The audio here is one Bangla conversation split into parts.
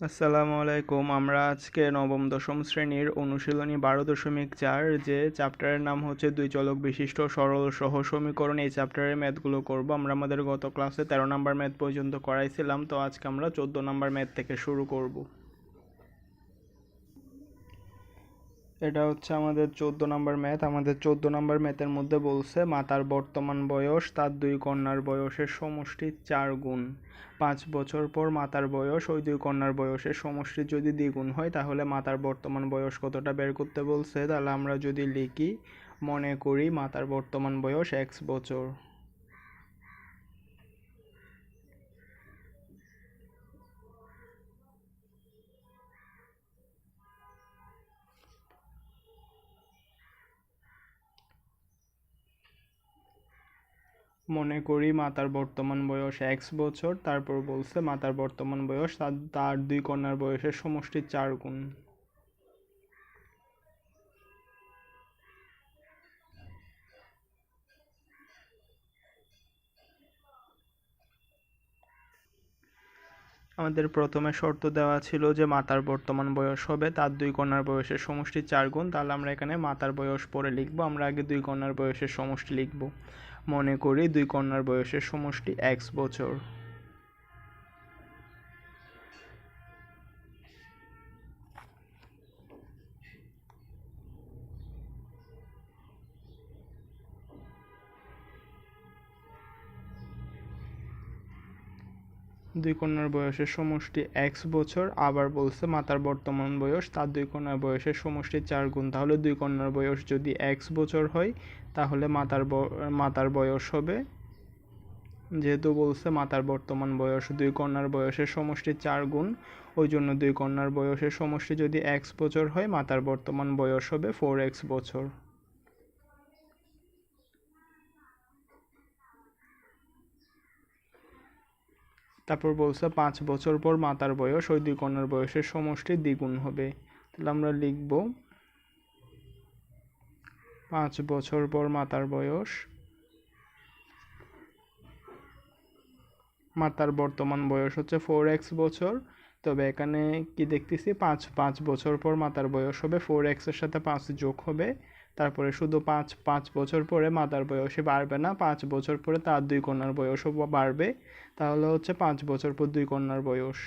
আসসালামু আলাইকুম। আমরা আজকে নবম, দশম শ্রেণির অনুশীলনী বারো দশমিক চার যে চ্যাপ্টারের নাম হচ্ছে দুই চলক বিশিষ্ট সরল সহ সমীকরণ, এই চ্যাপ্টারের ম্যাথগুলো করব। আমরা আমাদের গত ক্লাসে তেরো নম্বর ম্যাথ পর্যন্ত করাইছিলাম, তো আজকে আমরা চোদ্দ নম্বর ম্যাথ থেকে শুরু করব। এটা হচ্ছে আমাদের চোদ্দ নম্বর ম্যাথ। আমাদের চোদ্দ নম্বর ম্যাথের মধ্যে বলছে, মাতার বর্তমান বয়স তার দুই কন্যার বয়সের সমষ্টি চার গুণ। পাঁচ বছর পর মাতার বয়স, ওই দুই কন্যার বয়সের সমষ্টি যদি দ্বিগুণ হয়, তাহলে মাতার বর্তমান বয়স কতটা বের করতে বলছে? তাহলে আমরা যদি লিখি, মনে করি মাতার বর্তমান বয়স এক্স বছর। মনে করি মাতার বর্তমান বয়স এক্স বছর, তারপর বলছে মাতার বর্তমান বয়স তার তার দুই কন্যার বয়সের সমষ্টি চার গুণ। আমাদের প্রথমে শর্ত দেওয়া ছিল যে মাতার বর্তমান বয়স হবে, তার দুই কন্যার বয়সের সমষ্টি চার গুণ, তাহলে আমরা এখানে মাতার বয়স পরে লিখব, আমরা আগে দুই কন্যার বয়সের সমষ্টি লিখব। মনে করি দুই কন্যার বয়সের সমষ্টি এক্স বছর। দুই কন্যার বয়সের সমষ্টি এক্স বছর, আবার বলছে মাতার বর্তমান বয়স, তার দুই কন্যার বয়সের সমষ্টি চার গুণ। তাহলে দুই কন্যার বয়স যদি এক্স বছর হয়, তাহলে মাতার মাতার বয়স হবে। যেহেতু বলছে মাতার বর্তমান বয়স, দুই কন্যার বয়সের সমষ্টি চার গুণ, ওই জন্য দুই কন্যার বয়সের সমষ্টি যদি এক্স বছর হয়, মাতার বর্তমান বয়স হবে ফোর এক্স বছর। তারপর বলছে পাঁচ বছর পর মাতার বয়স, ওই দুই কন্যার বয়সের সমষ্টি দ্বিগুণ হবে। তাহলে আমরা লিখব পাঁচ বছর পর মাতার বয়স, মাতার বর্তমান বয়স হচ্ছে ফোর এক্স বছর। তবে এখানে কি দেখতেছি? পাঁচ পাঁচ বছর পর মাতার বয়স হবে ফোর এক্সের সাথে পাঁচ যোগ হবে। তারপরে শুধু পাঁচ পাঁচ বছর পরে মাতার বয়সে বাড়বে না, পাঁচ বছর পরে তার দুই কন্যার বয়সও বাড়বে, তাহলে হচ্ছে পাঁচ বছর পর দুই কন্যার বয়স।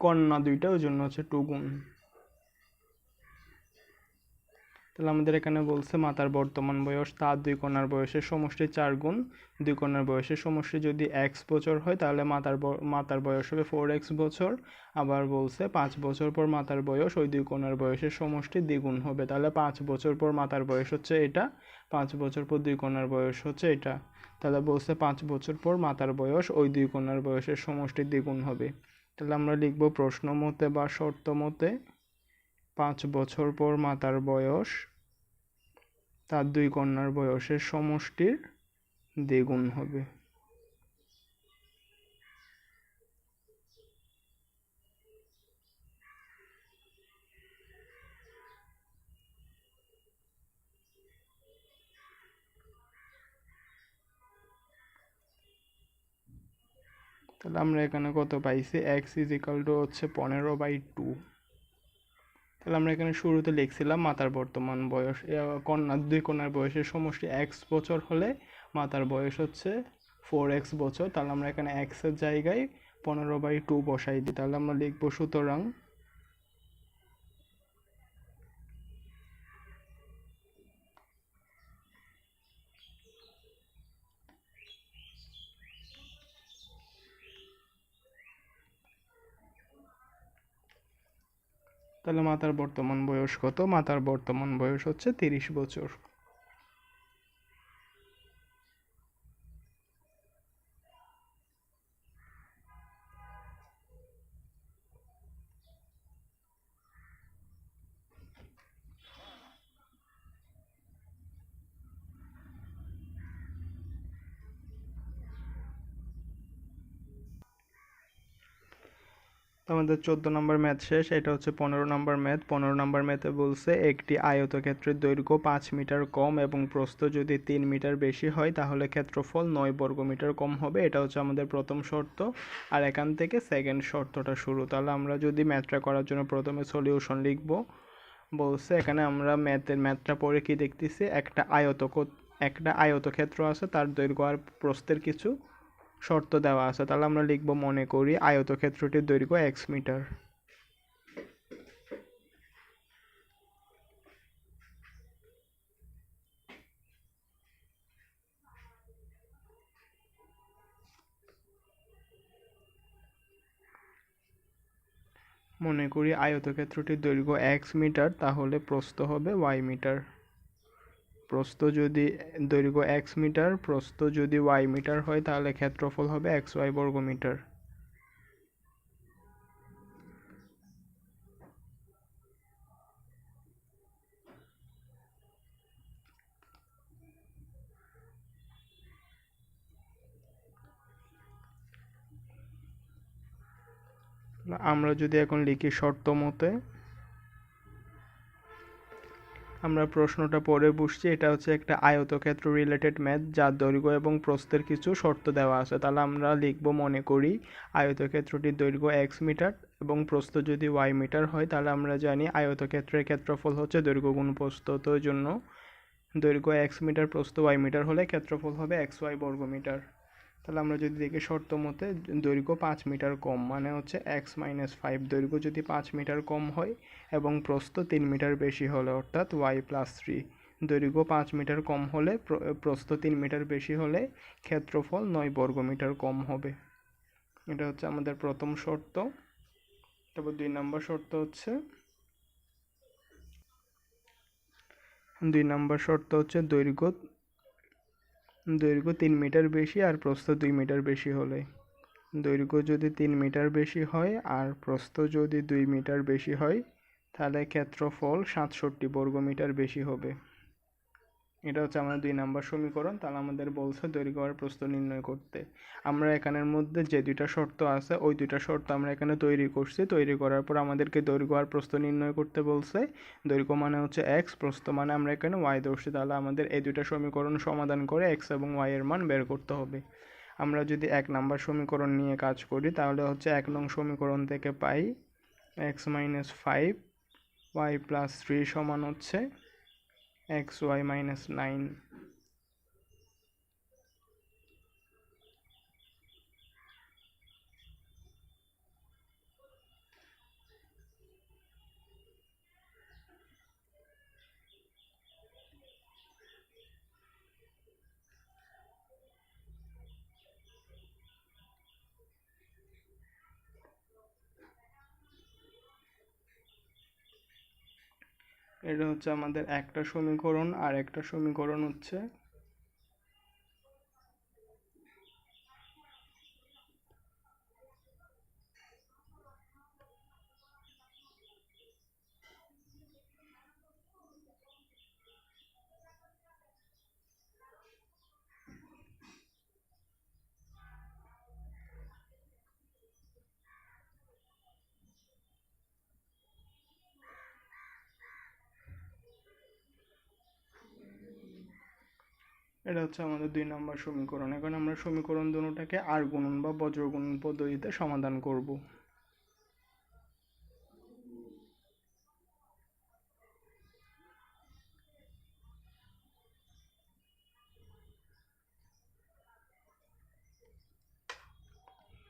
কন্যা দুইটা, ওই জন্য হচ্ছে টু গুণ। তাহলে আমাদের এখানে বলছে মাতার বর্তমান বয়স, তার দুই কন্যার বয়সের সমষ্টি চার গুণ, দুই কন্যার বয়সের সমষ্টি যদি এক্স বছর হয় তাহলে মাতার মাতার বয়স হবে ফোর এক্স বছর, আবার বলছে পাঁচ বছর পর মাতার বয়স, ওই দুই কন্যার বয়সের সমষ্টি দ্বিগুণ হবে, তাহলে পাঁচ বছর পর মাতার বয়স হচ্ছে এটা, পাঁচ বছর পর দুই কন্যার বয়স হচ্ছে এটা, তাহলে বলছে পাঁচ বছর পর মাতার বয়স, ওই দুই কন্যার বয়সের সমষ্টি দ্বিগুণ হবে, তাহলে আমরা লিখব প্রশ্ন মতে বা শর্ত মতে পাঁচ বছর পর মাতার বয়স, তার দুই কন্যার বয়সের সমষ্টির দ্বিগুণ হবে। তাহলে আমরা এখানে কত পাইছি? এক্স ইজ ইকাল টু হচ্ছে পনেরো বাই টু তাহলে আমরা এখানে শুরুতে লিখছিলাম মাতার বর্তমান বয়স। কন্যা, দুই কন্যার বয়সের সমষ্টি এক্স বছর হলে মাতার বয়স হচ্ছে ফোর এক্স বছর। তাহলে আমরা এখানে এক্সের জায়গায় পনেরো বাই টু বসাই দিই। তাহলে আমরা লিখব সুতরাং তাহলে মাতার বর্তমান বয়স কত? মাতার বর্তমান বয়স হচ্ছে তিরিশ বছর। আমাদের চোদ্দ নম্বর ম্যাথ শেষ, এটা হচ্ছে পনেরো নম্বর ম্যাথ। পনেরো নম্বর ম্যাথে বলছে, একটি আয়তক্ষেত্রের দৈর্ঘ্য পাঁচ মিটার কম এবং প্রস্থ যদি তিন মিটার বেশি হয়, তাহলে ক্ষেত্রফল নয় বর্গ মিটার কম হবে। এটা হচ্ছে আমাদের প্রথম শর্ত। আর এখান থেকে সেকেন্ড শর্তটা শুরু। তাহলে আমরা যদি ম্যাথটা করার জন্য প্রথমে সলিউশন লিখব। বলছে, এখানে আমরা ম্যাথের ম্যাথটা পড়ে কি দেখতেছি? একটা আয়ত একটা আয়তক্ষেত্র আছে, তার দৈর্ঘ্য আর প্রস্থের কিছু শর্ত দেওয়া আছে। তাহলে আমরা লিখব মনে করি আয়তক্ষেত্রটির দৈর্ঘ্য এক্স মিটার মনে করি আয়তক্ষেত্রটির দৈর্ঘ্য এক্স মিটার তাহলে প্রস্থ হবে ওয়াই মিটার প্রস্থ যদি, দৈর্ঘ্য এক্স মিটার, প্রস্থ যদি ওয়াই মিটার হয়, তাহলে ক্ষেত্রফল হবে এক্স ওয়াই বর্গ মিটার। আমরা যদি এখন লিখি শর্ত মতে আমরা প্রশ্নটা পড়ে বসছি, এটা হচ্ছে একটা আয়তক্ষেত্র রিলেটেড ম্যাথ যার দৈর্ঘ্য এবং প্রস্থের কিছু শর্ত দেওয়া আছে। তাহলে আমরা লিখব, মনে করি আয়তক্ষেত্রটির দৈর্ঘ্য এক্স মিটার এবং প্রস্থ যদি ওয়াই মিটার হয়, তাহলে আমরা জানি আয়তক্ষেত্রের ক্ষেত্রফল হচ্ছে দৈর্ঘ্য গুণ প্রস্থ। তো জন্য দৈর্ঘ্য এক্স মিটার প্রস্থ ওয়াই মিটার হলে ক্ষেত্রফল হবে এক্স ওয়াই বর্গ মিটার তাহলে আমরা যদি দেখি শর্ত মতে দৈর্ঘ্য পাঁচ মিটার কম মানে হচ্ছে এক্স মাইনাস ফাইভ দৈর্ঘ্য যদি পাঁচ মিটার কম হয় এবং প্রস্থ তিন মিটার বেশি হলে, অর্থাৎ ওয়াই প্লাস থ্রি দৈর্ঘ্য পাঁচ মিটার কম হলে প্রস্থ তিন মিটার বেশি হলে ক্ষেত্রফল নয় বর্গ মিটার কম হবে। এটা হচ্ছে আমাদের প্রথম শর্ত। তারপর দুই নম্বর শর্ত হচ্ছে, দুই নম্বর শর্ত হচ্ছে দৈর্ঘ্য দৈর্ঘ্য তিন মিটার বেশি আর প্রস্থ দুই মিটার বেশি হলে। দৈর্ঘ্য যদি তিন মিটার বেশি হয় আর প্রস্থ যদি দুই মিটার বেশি হয়, তাহলে ক্ষেত্রফল সাতষট্টি বর্গমিটার বেশি হবে। এটা হচ্ছে আমাদের দুই নাম্বার সমীকরণ, তাহলে আমাদের বলছে দৈর্ঘ্য আর প্রস্থ নির্ণয় করতে। আমরা এখানের মধ্যে যে দুইটা শর্ত আছে, ওই দুইটা শর্ত আমরা এখানে তৈরি করছি। তৈরি করার পর আমাদেরকে দৈর্ঘ্য আর প্রস্থ নির্ণয় করতে বলছে। দৈর্ঘ্য মানে হচ্ছে এক্স প্রস্থ মানে আমরা এখানে ওয়াই ধরছি। তাহলে আমাদের এই দুইটা সমীকরণ সমাধান করে এক্স এবং ওয়াই এর মান বের করতে হবে। আমরা যদি এক নাম্বার সমীকরণ নিয়ে কাজ করি, তাহলে হচ্ছে এক নং সমীকরণ থেকে পাই X minus five Y plus three সমান হচ্ছে xy minus 9 এটা হচ্ছে আমাদের একটা সমীকরণ আর একটা সমীকরণ হচ্ছে এটা হচ্ছে আমাদের দুই নম্বর সমীকরণ। এখন আমরা সমীকরণ দুটাকে আর গুণন বা বজ্র গুণন পদ্ধতিতে সমাধান করব।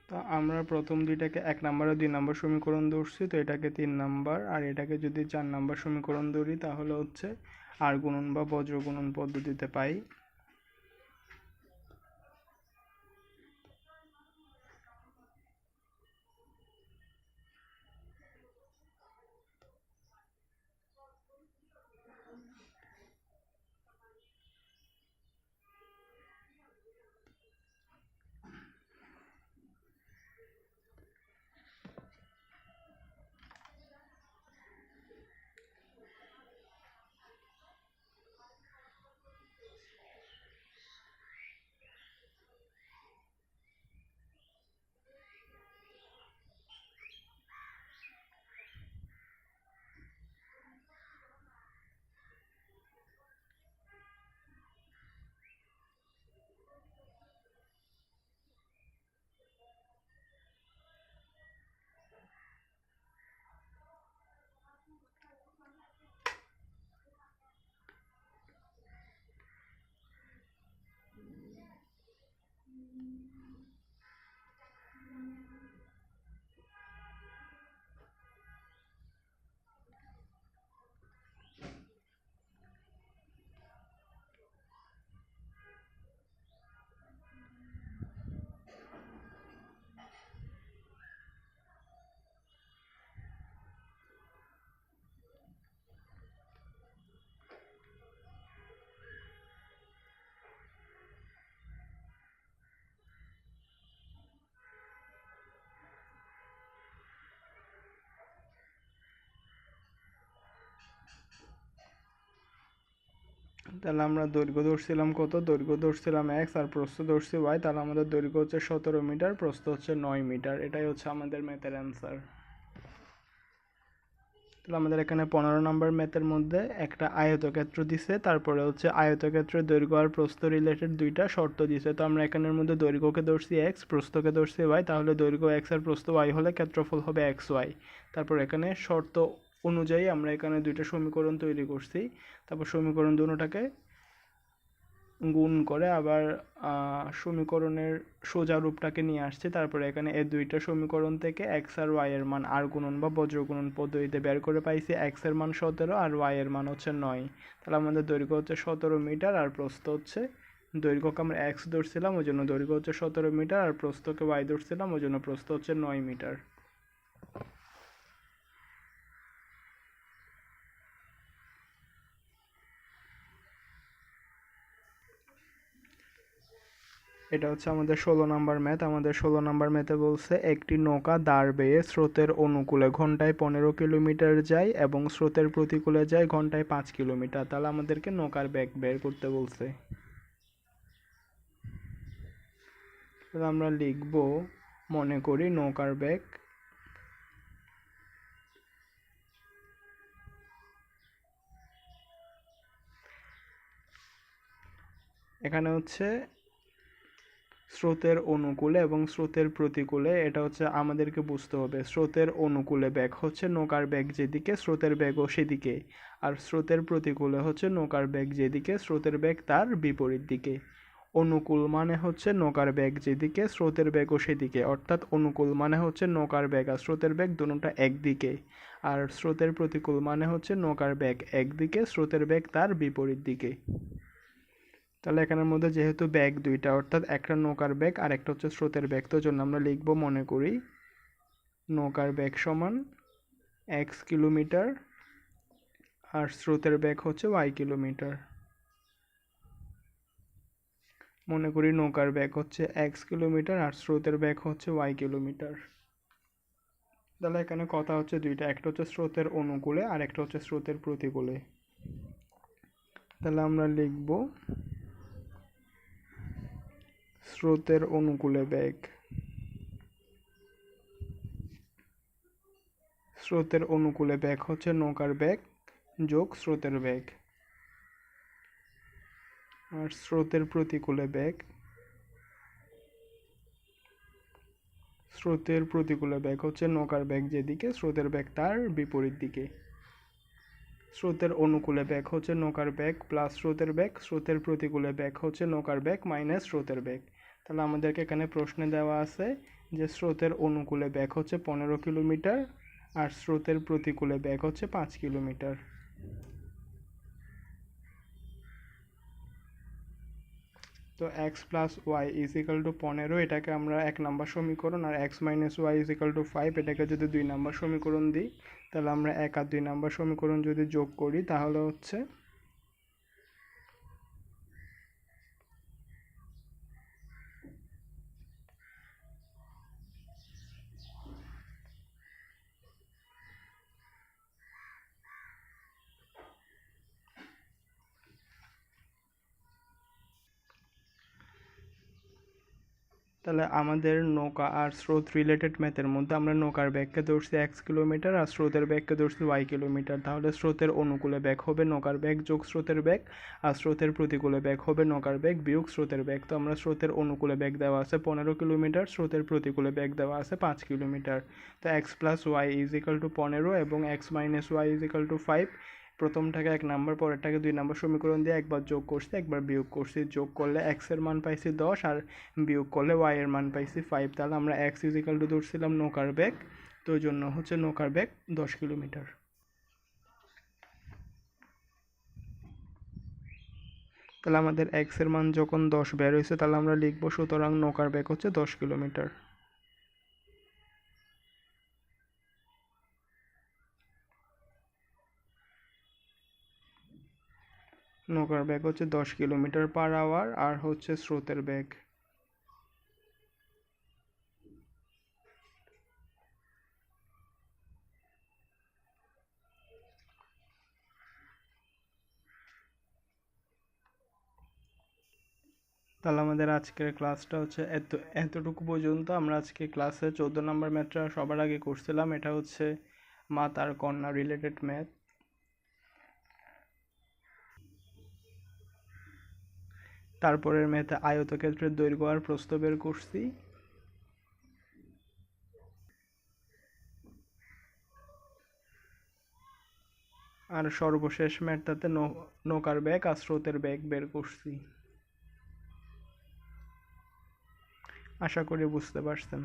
তো আমরা প্রথম দুইটাকে এক নাম্বার আর দুই নাম্বার সমীকরণ ধরছি, তো এটাকে তিন নাম্বার, আর এটাকে যদি চার নাম্বার সমীকরণ ধরি, তাহলে হচ্ছে আর গুণন বা বজ্র গুণন পদ্ধতিতে পাই। তাহলে আমরা দৈর্ঘ্য ধরছিলাম কত? দৈর্ঘ্য ধরছিলাম এক্স আর প্রস্থ ধরছি ওয়াই তাহলে আমাদের দৈর্ঘ্য হচ্ছে সতেরো মিটার, প্রস্থ হচ্ছে নয় মিটার। এটাই হচ্ছে আমাদের ম্যাথের অ্যান্সার তাহলে আমাদের এখানে পনেরো নম্বর ম্যাথের মধ্যে একটা আয়তক্ষেত্র দিছে, তারপরে হচ্ছে আয়তক্ষেত্রের দৈর্ঘ্য আর প্রস্থ রিলেটেড দুইটা শর্ত দিছে। তো আমরা এখানের মধ্যে দৈর্ঘ্যকে ধরছি এক্স প্রস্থকে ধরছি ওয়াই তাহলে দৈর্ঘ্য এক্স আর প্রস্থ ওয়াই হলে ক্ষেত্রফল হবে এক্স ওয়াই তারপর এখানে শর্ত অনুযায়ী আমরা এখানে দুইটা সমীকরণ তৈরি করছি। তারপর সমীকরণ দুটোটাকে গুণ করে আবার সমীকরণের সোজা রূপটাকে নিয়ে আসছে। তারপরে এখানে এই দুইটা সমীকরণ থেকে এক্স আর ওয়াই এর মান আর গুণন বা বজ্র গুণন পদ্ধতিতে বের করে পাইছি। এক্সের মান সতেরো আর ওয়াই এর মান হচ্ছে নয়। তাহলে আমাদের দৈর্ঘ্য হচ্ছে সতেরো মিটার আর প্রস্থ হচ্ছে দৈর্ঘ্যকে আমরা এক্স ধরছিলাম, ওই জন্য দৈর্ঘ্য হচ্ছে সতেরো মিটার আর প্রস্থকে ওয়াই ধরছিলাম, ওই জন্য প্রস্থ হচ্ছে নয় মিটার। এটা হচ্ছে আমাদের ষোলো নাম্বার ম্যাথ। আমাদের ষোলো নাম্বার ম্যাথে বলছে, একটি নৌকা দাঁড় বেয়ে স্রোতের অনুকূলে ঘন্টায় পনেরো কিলোমিটার যায় এবং স্রোতের প্রতিকূলে যায় ঘন্টায় পাঁচ কিলোমিটার। তাহলে আমাদেরকে নৌকার ব্যাগ বের করতে বলছে। আমরা লিখব, মনে করি নৌকার ব্যাগ। এখানে হচ্ছে স্রোতের অনুকূলে এবং স্রোতের প্রতিকূলে, এটা হচ্ছে আমাদেরকে বুঝতে হবে। স্রোতের অনুকূলে ব্যাগ হচ্ছে নৌকার ব্যাগ যেদিকে, স্রোতের ব্যাগও সেদিকে। আর স্রোতের প্রতিকূলে হচ্ছে নৌকার ব্যাগ যেদিকে, স্রোতের ব্যাগ তার বিপরীত দিকে। অনুকূল মানে হচ্ছে নৌকার ব্যাগ যেদিকে, স্রোতের ব্যাগও সেদিকে। অর্থাৎ অনুকূল মানে হচ্ছে নৌকার ব্যাগ আর স্রোতের ব্যাগ দুটোটা একদিকে। আর স্রোতের প্রতিকূল মানে হচ্ছে নৌকার ব্যাগ একদিকে, স্রোতের ব্যাগ তার বিপরীত দিকে। তাহলে এখানের মধ্যে যেহেতু ব্যাগ দুইটা, অর্থাৎ একটা নৌকার ব্যাগ আর একটা হচ্ছে স্রোতের ব্যাগ তো জন্য আমরা লিখব মনে করি, নৌকার ব্যাগ সমান এক্স কিলোমিটার আর স্রোতের ব্যাগ হচ্ছে ওয়াই কিলোমিটার। মনে করি নৌকার ব্যাগ হচ্ছে এক্স কিলোমিটার আর স্রোতের ব্যাগ হচ্ছে ওয়াই কিলোমিটার। তাহলে এখানে কথা হচ্ছে দুইটা, একটা হচ্ছে স্রোতের অনুকূলে আর একটা হচ্ছে স্রোতের প্রতিকূলে। তাহলে আমরা লিখব স্রোতের অনুকূলে বেগ। স্রোতের অনুকূলে বেগ হচ্ছে নৌকার বেগ যোগ স্রোতের বেগ। আর স্রোতের প্রতিকূলে বেগ, স্রোতের প্রতিকূলে বেগ হচ্ছে নৌকার বেগ যেদিকে, স্রোতের বেগ তার বিপরীত দিকে। স্রোতের অনুকূলে বেগ হচ্ছে নৌকার বেগ প্লাস স্রোতের বেগ, স্রোতের প্রতিকূলে বেগ হচ্ছে নৌকার বেগ মাইনাস স্রোতের বেগ। তাহলে আমাদেরকে এখানে প্রশ্নে দেওয়া আছে যে স্রোতের অনুকূলে ব্যাগ হচ্ছে পনেরো কিলোমিটার আর স্রোতের প্রতিকূলে ব্যাগ হচ্ছে পাঁচ কিলোমিটার। তো X plus Y is equal to পনেরো, এটাকে আমরা এক নাম্বার সমীকরণ আর X minus Y is equal to five এটাকে যদি দুই নাম্বার সমীকরণ দিই, তাহলে আমরা এক আর দুই নাম্বার সমীকরণ যদি যোগ করি, তাহলে হচ্ছে তাহলে আমাদের নৌকা আর স্রোত রিলেটেড ম্যাথের মধ্যে আমরা নৌকার ব্যাগকে ধরছি এক্স কিলোমিটার আর স্রোতের ব্যাগকে ধরছি ওয়াই কিলোমিটার তাহলে স্রোতের অনুকূলে ব্যাগ হবে নৌকার ব্যাগ যোগ স্রোতের ব্যাগ আর স্রোতের প্রতিকূলে ব্যাগ হবে নৌকার ব্যাগ বিয়োগ স্রোতের ব্যাগ। তো আমরা স্রোতের অনুকূলে ব্যাগ দেওয়া আছে পনেরো কিলোমিটার স্রোতের প্রতিকূলে ব্যাগ দেওয়া আছে পাঁচ কিলোমিটার তো X plus Y is to পনেরো এবং X minus Y is equal to five প্রথমটাকে এক নাম্বার পরেরটাকে দুই নাম্বার সমীকরণ দিয়ে একবার যোগ করছি, একবার বিয়োগ করছি। যোগ করলে এক্সের মান পাইছি দশ আর বিয়োগ করলে ওয়াই এর মান পাইছি ফাইভ তাহলে আমরা এক্স ইজিক্যাল টু ধরছিলাম নৌকার ব্যাগ তো ওই জন্য হচ্ছে নৌকার ব্যাগ দশ কিলোমিটার। তাহলে আমাদের এক্সের মান যখন দশ বের হয়েছে তাহলে আমরা লিখব সুতরাং নৌকার ব্যাগ হচ্ছে দশ কিলোমিটার। নৌকার ব্যাগ হচ্ছে দশ কিলোমিটার পার আওয়ার আর হচ্ছে স্রোতের ব্যাগ। তাহলে আমাদের আজকের ক্লাসটা হচ্ছে এত, এতটুকু পর্যন্ত। আমরা আজকে ক্লাসে চোদ্দ নম্বর ম্যাথটা সবার আগে করছিলাম। এটা হচ্ছে মা তার কন্যা রিলেটেড ম্যাথ তারপরের মেয়েতে আয়তক্ষেত্রের দৈর্ঘ্য আর প্রস্থ বের করছি। আর সর্বশেষ ম্যাথটাতে নৌকার ব্যাগ আর স্রোতের ব্যাগ বের করছি। আশা করি বুঝতে পারছেন।